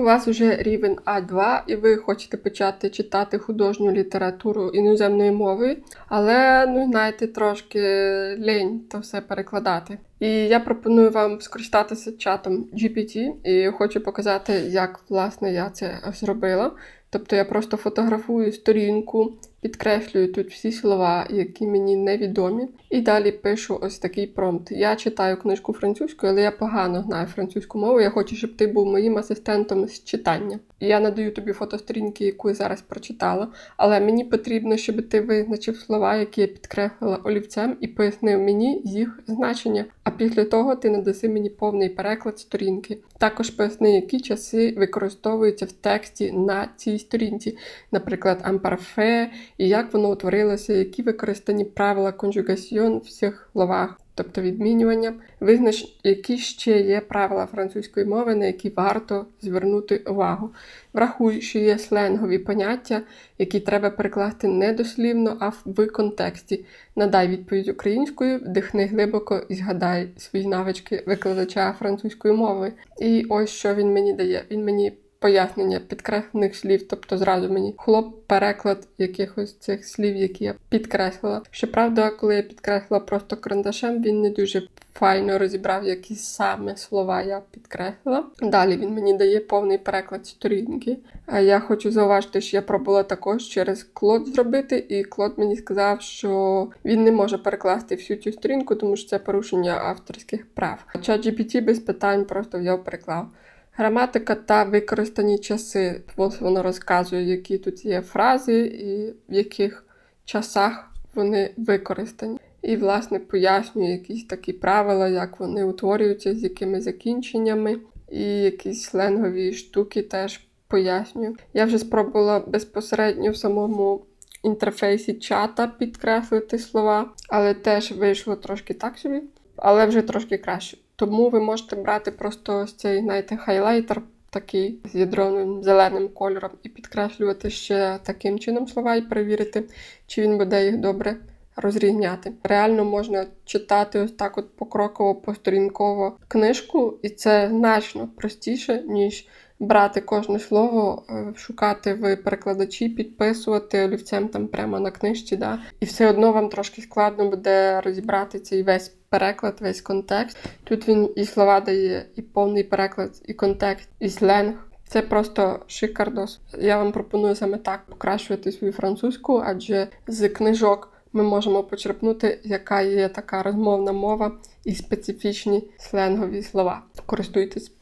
У вас уже рівень А2, і ви хочете почати читати художню літературу іноземної мови, але ну знаєте, трошки лень то все перекладати. І я пропоную вам скористатися чатом GPT і хочу показати, як власне я це зробила. Тобто я просто фотографую сторінку, підкреслюю тут всі слова, які мені невідомі, і далі пишу ось такий промпт. Я читаю книжку французькою, але я погано знаю французьку мову. Я хочу, щоб ти був моїм асистентом з читання. Я надаю тобі фотосторінки, яку я зараз прочитала. Але мені потрібно, щоб ти визначив слова, які я підкреслила олівцем, і пояснив мені їх значення. Після того ти надаси мені повний переклад сторінки. Також поясни, які часи використовуються в тексті на цій сторінці, наприклад, ампарфе, і як воно утворилося, які використані правила конжугаціон в цих словах. Тобто відмінювання, визнач, які ще є правила французької мови, на які варто звернути увагу. Врахуй, що є сленгові поняття, які треба перекласти не дослівно, а в контексті. Надай відповідь українською, вдихни глибоко і згадай свої навички викладача французької мови. І ось що він мені дає. Він мені пояснення підкреслених слів, тобто зразу мені хлоп переклад якихось цих слів, які я підкреслила. Щоправда, коли я підкреслила просто карандашем, він не дуже файно розібрав, які саме слова я підкреслила. Далі він мені дає повний переклад сторінки. А я хочу зауважити, що я пробувала також через Клод зробити, і Клод мені сказав, що він не може перекласти всю цю сторінку, тому що це порушення авторських прав. ChatGPT без питань просто взяв переклав. Граматика та використані часи. Ось воно розказує, які тут є фрази і в яких часах вони використані. І, власне, пояснює якісь такі правила, як вони утворюються, з якими закінченнями, і якісь сленгові штуки теж пояснюю. Я вже спробувала безпосередньо в самому інтерфейсі чата підкреслити слова, але теж вийшло трошки так собі, але вже трошки краще. Тому ви можете брати просто ось цей, знаєте, хайлайтер такий з ядроним зеленим кольором і підкреслювати ще таким чином слова і перевірити, чи він буде їх добре розрізняти. Реально можна читати ось так от покроково, посторінково книжку, і це значно простіше, ніж брати кожне слово, е, шукати в перекладачі, підписувати олівцем там прямо на книжці. Да? І все одно вам трошки складно буде розібрати цей весь переклад, весь контекст. Тут він і слова дає, і повний переклад, і контекст, і сленг. Це просто шикардос. Я вам пропоную саме так покращувати свою французьку, адже з книжок ми можемо почерпнути, яка є така розмовна мова і специфічні сленгові слова. Користуйтесь.